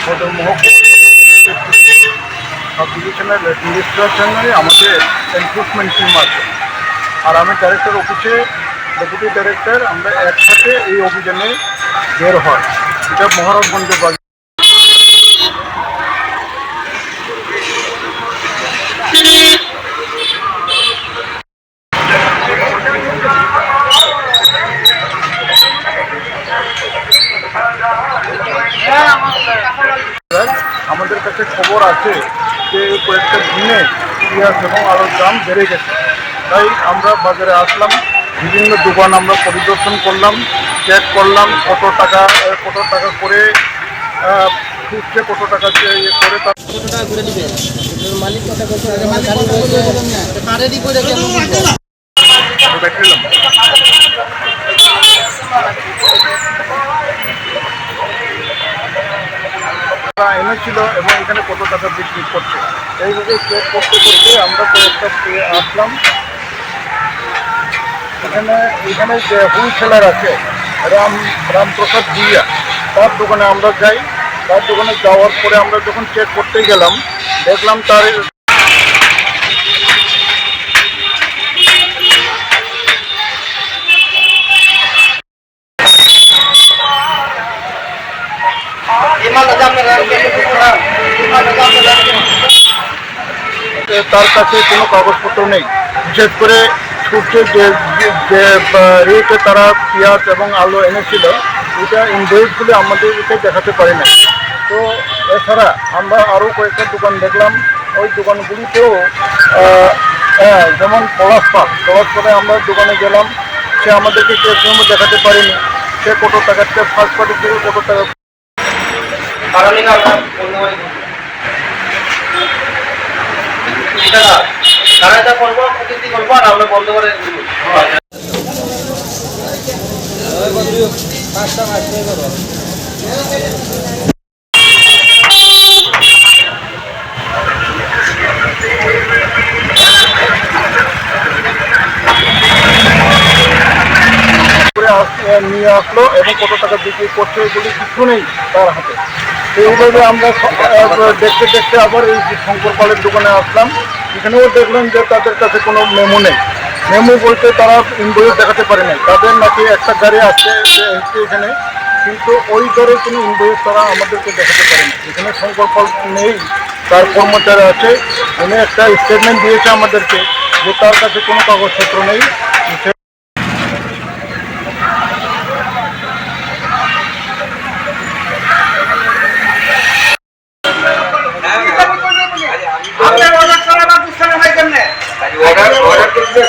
মহকুমা সব ডিভিশনের রেজিস্ট্রেশনে আমাদের এনফোর্সমেন্ট টিম আছে আর আমি ডাইরেক্টর অফিসে ডেপুটি ডাইরেক্টর আমরা একসাথে এই অভিযানে বের হয় এটা মহারাজগঞ্জের বাজার আমাদের কাছে খবর আছে যে কয়েকটা দিনে পেঁয়াজ এবং আলুর দাম বেড়ে গেছে তাই আমরা বাজারে আসলাম বিভিন্ন দোকান আমরা পরিদর্শন করলাম চেক করলাম কত টাকা কত টাকা করে ফুটছে কত টাকা ইয়ে করে তার কত টাকা করে দিবেন মালিক কথা বলছে এনেছিল এবং এখানে কত টাকা বিক্রি করছে। এইভাবে চেক করতে করতে আমরা কয়েকটা পেয়ে আসলাম। এখানে এখানে যে হুলসেলার আছে, রাম, রামপ্রসাদ ভুইয়া, তার দোকানে আমরা যাই। তার দোকানে যাওয়ার পরে আমরা যখন চেক করতে গেলাম, দেখলাম তার তার কাছে কোনো কাগজপত্র নেই। বিশেষ করে সূর্যের যে, যে- রেটে তারা পেঁয়াজ এবং আলু এনেছিল, এটা ইনভয়েসগুলো আমাদেরকে দেখাতে পারে না তো এছাড়া আমরা আরও কয়েকটা দোকান দেখলাম। ওই দোকানগুলিতেও হ্যাঁ যেমন পলাশ পাক। পলাশ পাকে আমরা দোকানে গেলাম। সে আমাদেরকে কেউ দেখাতে পারেনি। সে কত টাকার ফার্স্ট পার্টি কত টাকা নিয়ে আসলো এবং কত টাকা বিক্রি করছে এগুলি কিছু নেই তার হাতে। এইভাবে আমরা দেখতে দেখতে আবার এই শঙ্কর পালের দোকানে আসলাম। এখানেও দেখলাম যে তাদের কাছে কোনো মেমো নেই। মেমো বলতে তারা ইনভয়েস দেখাতে পারে নাই। তাদের নাকি একটা গাড়ি আছে এসছে এখানে। কিন্তু ওই দরে কোনো ইনভয়েস তারা আমাদেরকে দেখাতে পারে না এখানে শঙ্কর পাল নেই, তার কর্মচারী আছে। উনি একটা স্টেটমেন্ট দিয়েছে আমাদেরকে যে তার কাছে কোনো কাগজপত্র নেই সে আপনার অর্ডার ছাড়া পাকিস্তান হয় কেমনে অর্ডার অর্ডার করতে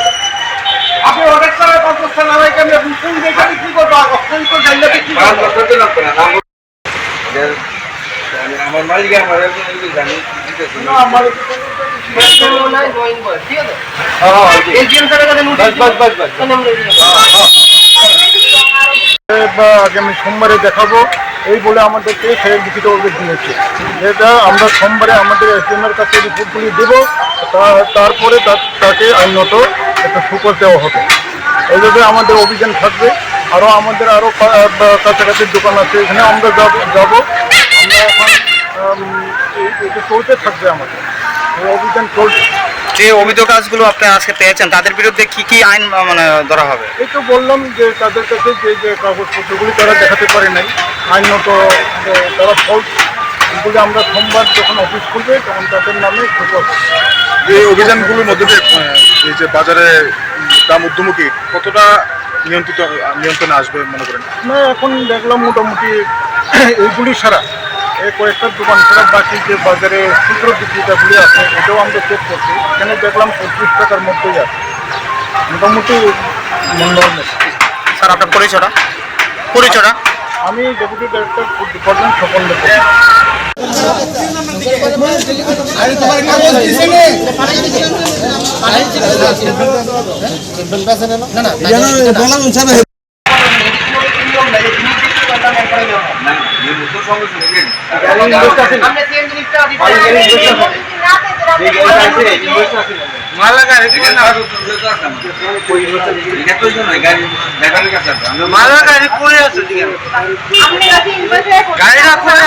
আপনি অর্ডার হয় কোন কোন জায়গা বিক্রি করব? লাগবে না মানে আমার মালিক আমার জানি আমার ঠিক আছে? হ্যাঁ, হ্যাঁ। বা আগামী সোমবারে দেখাবো। এই বলে আমাদেরকে সে লিখিত অভিযোগ দিয়েছে। যেটা আমরা সোমবারে আমাদের এসডিএম এর কাছে রিপোর্টগুলি দেবো। তা- তারপরে তাকে আইনত একটা সুকর দেওয়া হবে। এইভাবে আমাদের অভিযান থাকবে। আরও আমাদের আরও কাছাকাছি দোকান আছে এখানে আমরা যাব যাব। আমরা এখন চলতে থাকবে আমাদের। এই অভিযান চলছে। যে অভিযোগ কাজগুলো আপনি আজকে পেয়েছেন তাদের বিরুদ্ধে কি কি আইন মানে ধরা হবে? এই তো বললাম যে তাদের কাছে যে যে কাগজপত্রগুলি তারা দেখাতে পারে নাই আইনত যে তারা ফল্ট এগুলি আমরা সোমবার যখন অফিস খুলবে তখন তাদের নামে এই অভিযানগুলোর মধ্যে দিয়ে যে বাজারে দাম ঊর্ধ্বমুখী কতটা নিয়ন্ত্রিত নিয়ন্ত্রণে আসবে মনে করেন? না এখন দেখলাম মোটামুটি এইগুলি সারা এই কয়েকটা দোকান ছাড়া বাকি যে বাজারে ক্ষুদ্র বিক্রেতাগুলি আছে এটাও আমরা চেক করছি। এখানে দেখলাম পঁচিশ টাকার মধ্যেই আছে। মোটামুটি মন্ডল স্যার আপনার পরিচয়টা? পরিচয়টা? আমি ডেপুটি ডাইরেক্টর ফুড ডিপার্টমেন্ট সকল। আমরা সেম জিনিসটা দিতে গাড়ি মালা গাড়ি মেকানিক আছে গাড়িটা গাড়ি রাখলে